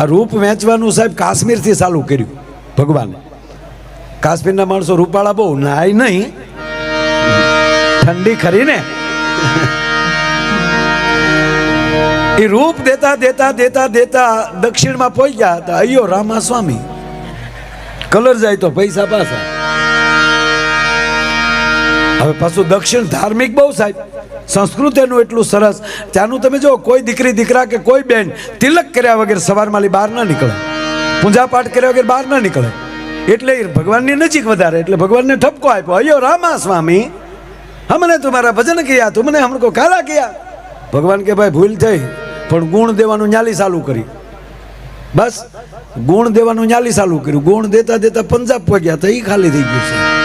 આ રૂપ વેચવાનું સાહેબ કાશ્મીરથી ચાલુ કર્યું, ભગવાને. કાશ્મીરના માણસો રૂપાળા બહુ નાય નહીં. ઠંડી ખરી ને એ રૂપ દેતા દેતા દેતા દેતા દક્ષિણમાં પહોંચ્યા હતા. અયો રામા સ્વામી કલર જાય તો પૈસા પાછા. હવે પાછું દક્ષિણ ધાર્મિક બહુ સાહેબ. સંસ્કૃત એનું એટલું સરસ. ત્યાંનું તમે જો કોઈ દીકરી, દીકરા કે કોઈ બેન તિલક કર્યા વગર સવારમાં બહાર ના નીકળે. પૂજા પાઠ કર્યા વગર બહાર ના નીકળે. એટલે ભગવાનની નજીક વધારે, એટલે ભગવાનને ઠપકો આપ્યો, અયો રામા સ્વામી, હમને તમારા ભજન કિયા, તુમને હમકો કાલા કિયા. ભગવાન કે, ભાઈ, ભૂલ થઈ, પણ ગુણ દેવાનું ન્યાલી ચાલુ કરી. બસ, ગુણ દેવાનું ન્યાલી ચાલુ કર્યું. ગુણ દેતા દેતા પંજાબ પગ્યા તો એ ખાલી થઈ ગયું છે.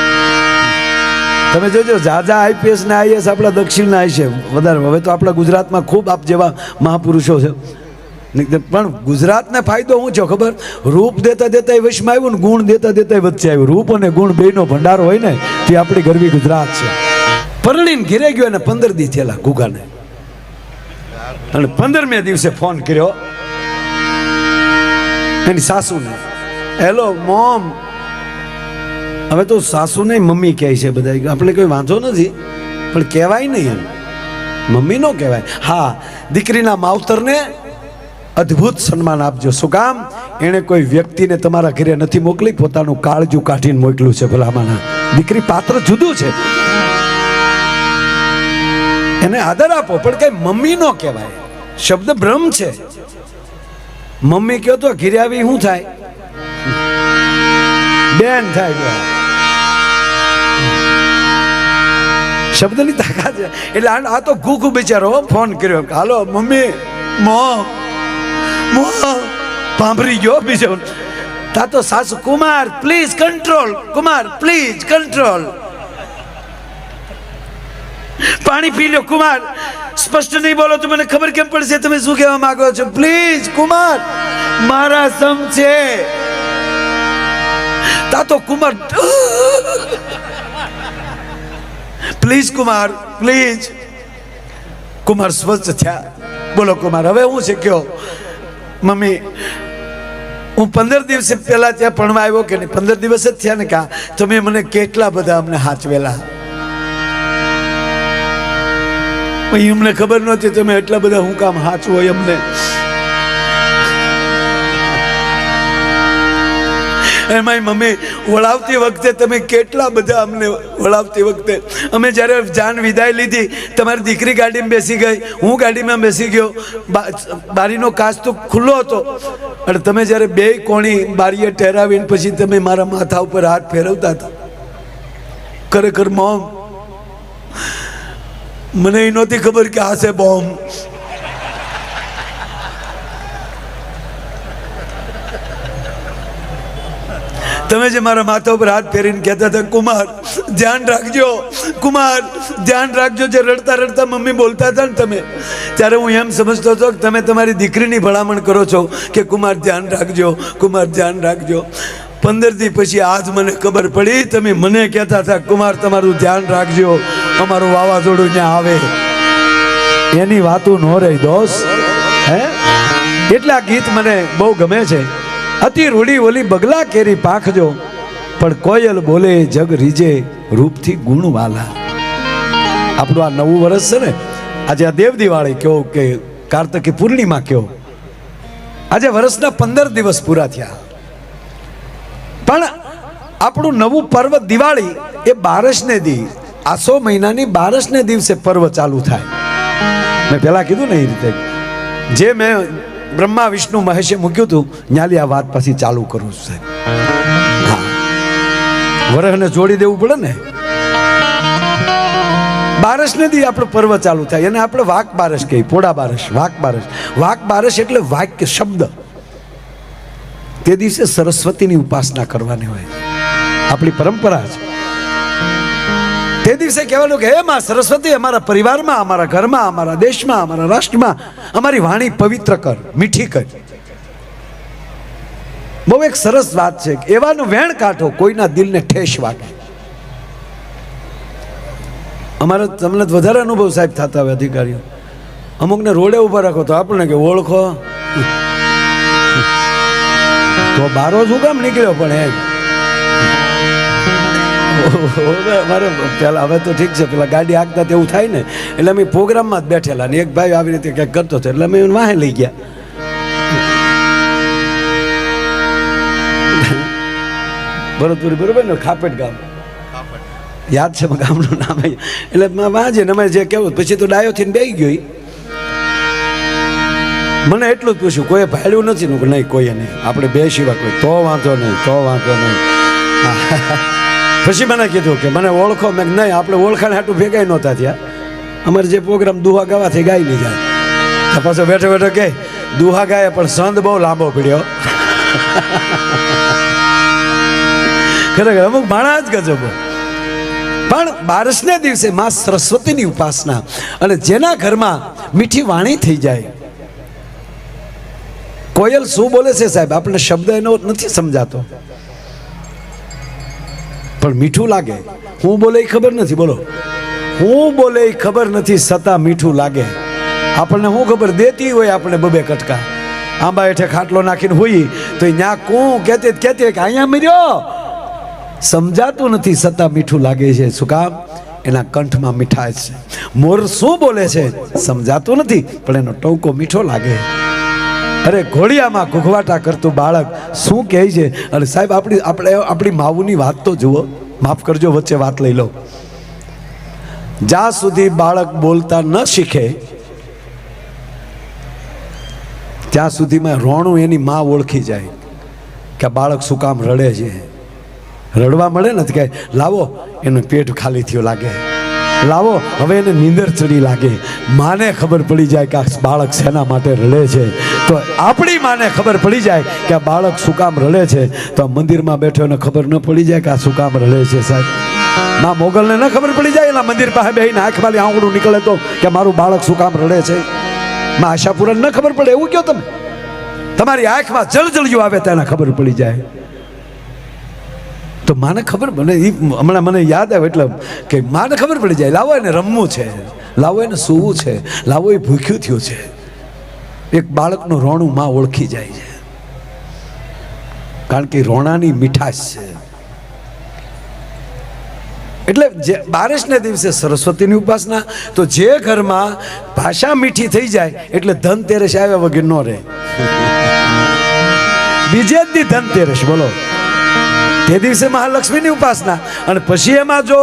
તમે જોજો ઝાઝા આઈપીએસ ને આઈએસ આપણા દક્ષિણના છે. વધારે, હવે તો આપણા ગુજરાતમાં ખૂબ આપ જેવા મહાપુરુષો છે. પણ ગુજરાતને ફાયદો શું છે ખબર? રૂપ દેતા દેતા એ વશમાં આવ્યું ને ગુણ દેતા દેતા વચ્ચે આવ્યું. રૂપ અને ગુણ બેનો ભંડારો હોય ને, તે આપણી ગરવી ગુજરાત છે. પરણીને ઘેરે ગયો અને પંદર દી થયેલા ગુગાને અને પંદરમે દિવસે ફોન કર્યો. એની સાસુને, હેલો, મોમ હવે તો સાસુ ને મમ્મી કહે છે બધા આપણે કોઈ વાંધો નથી, પણ કહેવાય નહીં એમ. મમ્મી નો કહેવાય. હા, દીકરીના માવતરને અદ્ભુત સન્માન આપજો. શું કામ? એણે કોઈ વ્યક્તિને તમારા ઘરે નથી મોકલી, પોતાનું કાળજું કાઢીને મોકલ્યું છે ભલામાના દીકરી પાત્ર જુદું છે. એને આદર આપો, પણ કઈ મમ્મી નો કહેવાય. શબ્દ ભ્રમ છે. મમ્મી કહો તો ઘીરે આવી શું થાય? બેન થાય. શબ્દની તાકાત છે. એટલે આ તો ઘૂઘ બિચારો ફોન કર્યો. Hello, mummy. મો. મો. પાંભરી ગયો બીજો. તા તો સાસુ, Kumar please control Kumar please control પાણી પી લો, કુમાર. સ્પષ્ટ નહીં બોલો તો મને ખબર કેમ પડશે? તમે શું કહેવા માંગો છો? પ્લીઝ કુમાર, મારા સમ છે. તા તો કુમાર પ્લીઝ કુમાર પ્લીઝ કુમાર સ્વચ્છ થયા. બોલો કુમાર હવે હું કયો? મમ્મી, હું પંદર દિવસે પહેલા ત્યાં ભણવા આવ્યો કે નહીં? પંદર દિવસ જ થયા ને કા? તમે મને કેટલા બધા અમને હાચવેલા. અમને ખબર નહોતી તમે એટલા બધા હું કામ હાચવો અમને. એમાંય મમ્મી, વળાવતી વખતે તમે કેટલા બધા અમને વળાવતી વખતે. અમે જ્યારે જાન વિદાય લીધી, તમારી દીકરી ગાડીમાં બેસી ગઈ, હું ગાડીમાં બેસી ગયો બારીનો કાચ તો ખુલ્લો હતો. અને તમે જ્યારે બે કોણી બારીએ ઠેરાવીને પછી તમે મારા માથા ઉપર હાથ ફેરવતા હતા. ખરેખર મોમ. મને એ નહોતી ખબર કે આ છે બોમ્બ તમે જે મારા માથા ઉપર હાથ ફેરીને કહેતા હતા, કુમાર, ધ્યાન રાખજો, કુમાર, ધ્યાન રાખજો જે રડતા રડતા મમ્મી બોલતા હતા ને તમે. ત્યારે હું એમ સમજતો હતો કે તમે તમારી દીકરીની ભલામણ કરો છો કે, કુમાર, ધ્યાન રાખજો, કુમાર, ધ્યાન રાખજો. પંદર દી પછી આજ મને ખબર પડી, તમે મને કહેતા હતા, કુમાર, તમારું ધ્યાન રાખજો, અમારું વાવાઝોડું ત્યાં આવે. એની વાતું ન રહી, દોસ્ત. હે? એટલે આ ગીત મને બહુ ગમે છે. અતિ રૂડી ઓલી બગલા કેરી પાંખજો, પણ કોયલ બોલે, જગ રીજે રૂપથી ગુણવાલા. આપણું આ નવું વર્ષ છે ને, આજે આ દેવ દિવાળી કહો કે કાર્તકી પૂર્ણિમા કહો આજે વર્ષના પંદર દિવસ પૂરા થયા. પણ આપણું નવું પર્વ દિવાળી એ બારસને દી આસો મહિનાની બારસને દિવસે પર્વ ચાલુ થાય. મેં પહેલા કીધું ને એ રીતે, જે મેં બ્રહ્મા વિષ્ણુ મહેશે મૂક્યું હતું, ન્યાલી આ વાત પછી ચાલુ કરું છું હા. વરહને જોડી દેવું પડે ને? બારસ દી આપણો પર્વ ચાલુ થાય અને આપણે વાક બારસ કહીએ, પોડા બારસ, વાક બારસ. વાક બારસ એટલે વાક્ય શબ્દ. તે દિવસે સરસ્વતીની ઉપાસના કરવાની હોય. આપણી પરંપરા છે. તે દિવસે કહેવાનું કે, હે માં સરસ્વતી, અમારા પરિવારમાં, અમારા ઘરમાં, અમારા દેશમાં, અમારા રાષ્ટ્રમાં, અમારી વાણી પવિત્ર કર, મીઠી કર. બહુ એક સરસ વાત છે એવાનું વેણ કાઢો, કોઈના દિલને ઠેસ વાગે. અમારે તમને વધારે અનુભવ સાહેબ થતા હોય અધિકારીઓ. અમુકને રોડે ઊભા રાખો તો આપણને કે, ઓળખો. તો બારો શું કામ નીકળ્યો પણ એમ. અમારે પેલા હવે તો ઠીક છે, પેલા ગાડી આગતા તેવું થાય ને. એટલે અમે પ્રોગ્રામમાં જ બેઠેલા ને એક ભાઈ આવી રીતે કંઈક કરતો હતો, એટલે અમે એને વાહે લઈ ગયા. ભરતપુરી બરોબર ને, ખાપેટ ગામ. યાદ છે મારા ગામનું નામ એટલે વાંચે ને અમે જે કેવું પછી તો ડાયો થઈને બેસી ગયો મને એટલું જ પૂછ્યું, કોઈ ભાડ્યું નથી? નહીં, કોઈએ નહીં. આપણે બે સિવાય કોઈ. તો વાંધો નહીં, તો વાંધો નહીં. પછી મને કીધું કે મને ઓળખો. મેં નહીં, આપણે ઓળખાણ હાટું ભેગાઈ નહોતા થયા. અમારે જે પ્રોગ્રામ દુહા ગાવાથી ગાઈ લીધા. જાય પાછો બેઠો બેઠો કે, દુહા ગાય, પણ સંદ બહુ લાંબો પડ્યો. ખરેખર, અમુક માણા જ ગજબો પણ બારસને દિવસે માં સરસ્વતીની ઉપાસના અને જેના ઘરમાં મીઠી વાણી થઈ જાય. કોયલ શું બોલે છે સાહેબ? આપણે શબ્દ એનો નથી સમજાતો. પણ મીઠું લાગે. હું બોલે એ ખબર નથી, બોલો. હું બોલે એ ખબર નથી છતાં મીઠું લાગે. આપણને શું ખબર દેતી હોય આપણે બબે કટકા. આંબા હેઠે ખાટલો નાખીને હોઈ, તો ન્યા કું કહેતી કહેતી કે અહીંયા મર્યો. સમજાતું નથી છતાં મીઠું લાગે છે. શું કામ? એના કંઠમાં મીઠાશ છે. મોર શું બોલે છે? સમજાતું નથી, પણ એનો ટોકો મીઠો લાગે. અરે ઘોડિયામાં ઘૂઘવાટા કરતું બાળક શું કહે છે? અને સાહેબ, આપણી આપણે આપણી માવુની વાત તો જુઓ. માફ કરજો, વચ્ચે વાત લઈ લો. જ્યાં સુધી બાળક બોલતા ન શીખે, ત્યાં સુધીમાં રોણું એની માં ઓળખી જાય કે બાળક શું કામ રડે છે. રડવા મળે ને કે લાવો, એનું પેટ ખાલી થયું લાગે. લાવો, હવે એને નીંદર ચડી લાગે. માને ખબર પડી જાય કે આ બાળક શેના માટે રડે છે. તો આપણી માને ખબર પડી જાય કે આ બાળક શું કામ રડે છે. તો મંદિરમાં બેઠો એને ખબર ન પડી જાય કે આ શું કામ રડે છે સાહેબ. ના, મોગલને ન ખબર પડી જાય એના મંદિર પાસે બેહીને આંખ વાળી આંગળું નીકળે તો કે મારું બાળક શું કામ રડે છે. માં આશાપુરા ન ખબર પડે, એવું કયો તમે? તમારી આંખમાં જળજળિયું આવે તેને ખબર પડી જાય. તો માને ખબર મને એ હમણાં મને યાદ આવે એટલે કે માને ખબર પડી જાય, લાવો એને રમવું છે, લાવો એને સૂવું છે, લાવો એ ભૂખ્યું થયું છે. એક બાળકનું રોણું માં ઓળખી જાય છે. કારણ કે રોણાની મીઠાશ છે. એટલે જે બારિશને દિવસે સરસ્વતીની ઉપાસના, તો જે ઘરમાં ભાષા મીઠી થઈ જાય, એટલે ધનતેરસ આવ્યા વગર ન રહે. બીજે જ ધનતેરસ બોલો. તે દિવસે મહાલક્ષ્મીની ઉપાસના, અને પછી એમાં જો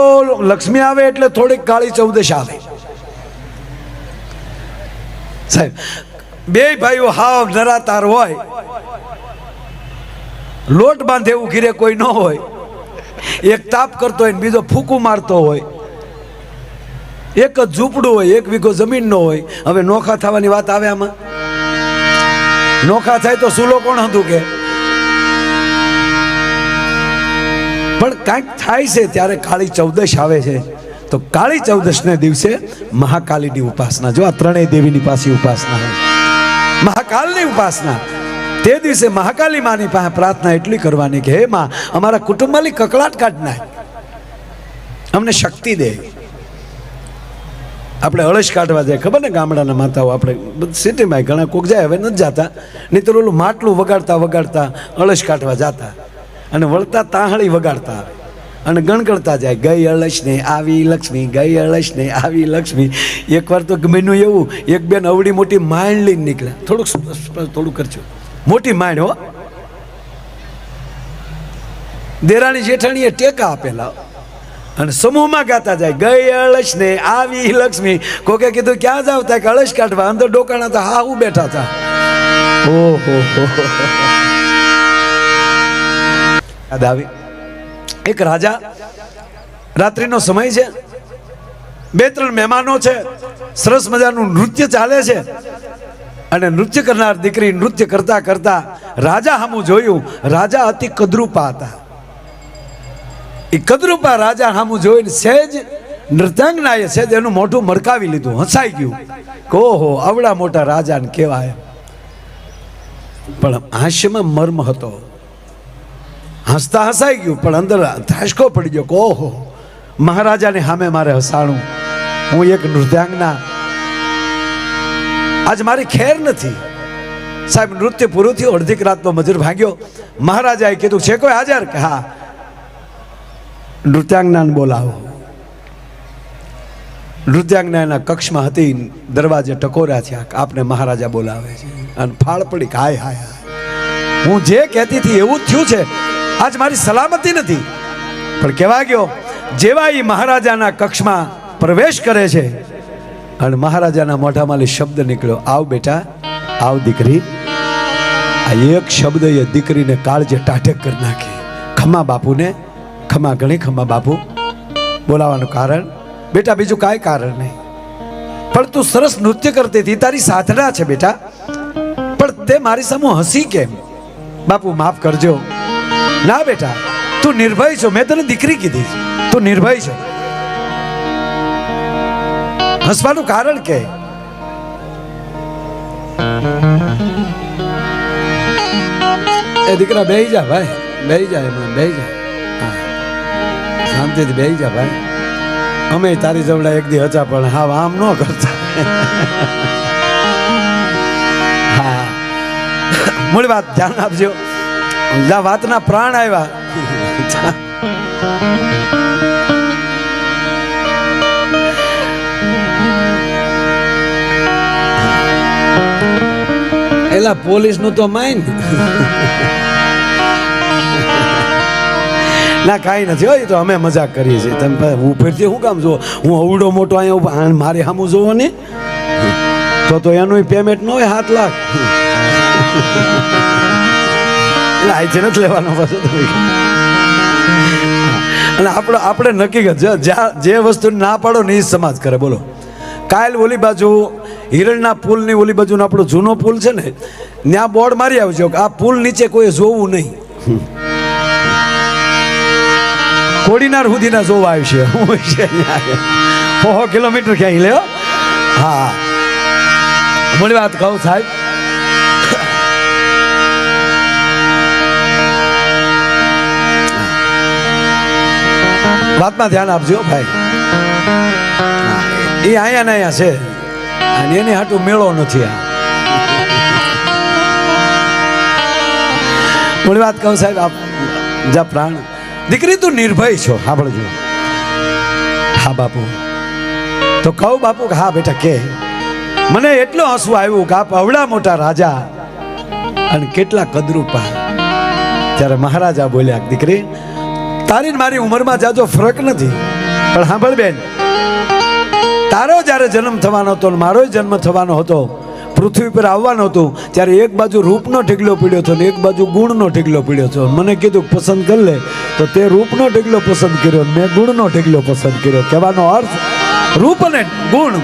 લક્ષ્મી આવે એટલે થોડીક કાળી ચૌદશ આવે. સાહેબ બે ભાઈઓ હાવ નરાતાર હોય. લોટ બાંધે એવું ઘીરે કોઈ ન હોય. એક તાપ કરતો હોય બીજો ફૂકું મારતો હોય. એક જ ઝૂંપડું હોય, એક વીઘો જમીન નો હોય. હવે નોખા થવાની વાત આવે આમાં? નોખા થાય તો સુલો કોણ હતું કે પણ કાંઈક થાય છે ત્યારે કાળી ચૌદશ આવે છે. તો કાળી ચૌદશને દિવસે મહાકાલીની ઉપાસના. જો આ ત્રણેય દેવીની પાસે ઉપાસના હોય. મહાકાલની ઉપાસના. તે દિવસે મહાકાલી માની પાસે પ્રાર્થના એટલી કરવાની કે, હે માં, અમારા કુટુંબમાં કકળાટ કાઢ નાખ. અમને શક્તિ દે. આપણે અળશ કાઢવા જાય. ખબર ને ગામડાના માતાઓ આપણે સિટીમાં ઘણા કોક જાય, હવે નથી જતા. નહીં તો ઓલું માટલું વગાડતા વગાડતા અળશ કાઢવા જાતા. અને વળતા તાહળી વગાડતા. આવે અને ગણગણતા જાય. ગઈ અળશ ને આવી લક્ષ્મી ગઈ અળશ ને આવી લક્ષ્મી. એકવાર તો ગમેનું એવું એક બેન અવડી મોટી માઇન્ડ લઈને નીકળ્યા થોડુંક થોડું કરજો. મોટી માઇન્ડ હો. દેરાણી જેઠાણીએ ટેકા આપેલા. અને સમૂહમાં ગાતા જાય ગઈ અળશ ને આવી લક્ષ્મી. કોકે કીધું ક્યાં જાવ તા? કે અળશ કાઢવા? અંદર ડોકાણા હતા હા હું બેઠા હતા ઓહો આવી? એક રાજા, રાત્રિનો સમય છે. બે ત્રણ મહેમાનો છે. સરસ મજાનું નૃત્ય ચાલે છે. અને નૃત્ય કરનાર દીકરી નૃત્ય કરતા કરતા રાજા હામું જોયું. રાજા અતિ કદરૂપા હતા. એ કદરૂપા રાજા હામું જોઈને સહેજ નૃત્યાંગનાએ સહેજ એનું મોઢું મરકાવી લીધું, હસાઈ ગયું. ઓહો, આવડા મોટા રાજાને કહેવાય. પણ હાસ્યમાં મર્મ હતો. હસતા હસાઈ ગયું, પણ અંદર ધાસકો પડી ગયો કે ઓહો, મહારાજાને સામે મારે હસાણું. હું એક નૃત્યાંગના. આજ મારી ખેર નથી. સાહેબ, નૃત્ય પૂરું થયું અડધીક રાતનો મજૂર ભાગ્યો. મહારાજાએ કીધું, છે કોઈ હાજર? કે હા. નૃત્યાંગનાને બોલાવો. નૃત્યાંગના કક્ષમાં હતી, દરવાજે ટકોરા થયા આપને મહારાજા બોલાવે છે. અને ફાળ પડી હાય હાય હાય. હું જે કહેતી હતી એવું જ થયું છે. આજ મારી સલામતી નથી. પણ કહેવા ગયો, જેવા એ મહારાજાના કક્ષમાં પ્રવેશ કરે છે, અને મહારાજાના મોઢામાંથી શબ્દ નીકળ્યો, આવ બેટા, આવ દીકરી. આ એક શબ્દ એ દીકરીને કાળજે ટાઢક કરી નાખી. ખમા બાપુને, ખમા ગણી, ખમા બાપુ. બોલાવાનું કારણ, બેટા, બીજું કાંઈ કારણ નહીં. પણ તું સરસ નૃત્ય કરતી હતી, તારી સાધના છે બેટા. પણ તે મારી સામે હસી કેમ? બાપુ, માફ કરજો. ના બેટા, તું નિર્ભય છો. મેં તને દીકરી કીધી તું નિર્ભય છો. હસવાનું કારણ કે? એ દીકરા બેહી જા ભાઈ. બેહી જા એમાં, બેહી જા. શાંતિથી બેહી જા ભાઈ. અમે તારી જવડા એક દી હતા, પણ હા આમ ન કરતા. હા. મૂળ વાત ધ્યાન આપજો. જા વાતના પ્રાણ આવ્યા. એલા પોલીસનું તો માઇન. ના, કાંઈ નથી હોય તો અમે મજાક કરીએ છીએ. તમે ભાઈ ઉપરથી શું કામ જુઓ? હું અવડો મોટો અહીંયા મારે સામું જોવો ને તો તો એનું પેમેન્ટ ન હોય, સાત લાખ. અહીંથી નથી લેવાનો પાછો. અને આપણે આપણે નક્કી કર જ્યાં જે વસ્તુ ના પાડો ને એ સમાજ કરે, બોલો. કાલ ઓલી બાજુ, હિરણના પુલની ઓલી બાજુનો આપણો જૂનો પુલ છે ને, ત્યાં બોર્ડ મારી આવજો કે આ પુલ નીચે કોઈ જોવું નહીં. કોડીનાર સુધીના જોવા આવશે. હું છે કિલોમીટર ક્યાંય લ્યો હા? મળી વાત કહું સાહેબ. વાતમાં ધ્યાન આપજો, ભાઈ. એ અહીંયા ને અહીંયા છે. અને એની હાટું મેળો નથી આ. થોડી વાત કહું સાહેબ, આપ જા પ્રાણ. દીકરી તું નિર્ભય છો. સાંભળજો હા, બાપુ. તો કહું બાપુ કે, હા, બેટા, કે. મને એટલો હસવું આવ્યું કે આપ અવડા મોટા રાજા અને કેટલા કદરૂપા. ત્યારે મહારાજા બોલ્યા, દીકરી તારી મારી ઉંમરમાં જાજો ફરક નથી. પણ સાંભળ બેન, તારો જ્યારે જન્મ થવાનો હતો ને મારો જન્મ થવાનો હતો, પૃથ્વી પર આવવાનો હતો, ત્યારે એક બાજુ રૂપનો ઢીગલો પીડ્યો હતો ને એક બાજુ ગુણનો ઢીગલો પીડ્યો હતો. મને કીધું, પસંદ કરી લે. તો તે રૂપનો ઢીગલો પસંદ કર્યો મેં ગુણનો ઢીગલો પસંદ કર્યો. કહેવાનો અર્થ, રૂપ અને ગુણ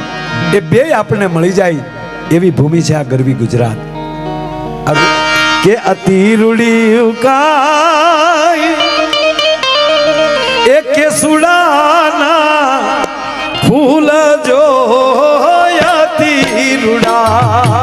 એ બે આપણને મળી જાય એવી ભૂમિ છે આ ગરવી ગુજરાત. કે અતિ ઉકાય એક સુડાના ફૂલ જો રૂડા.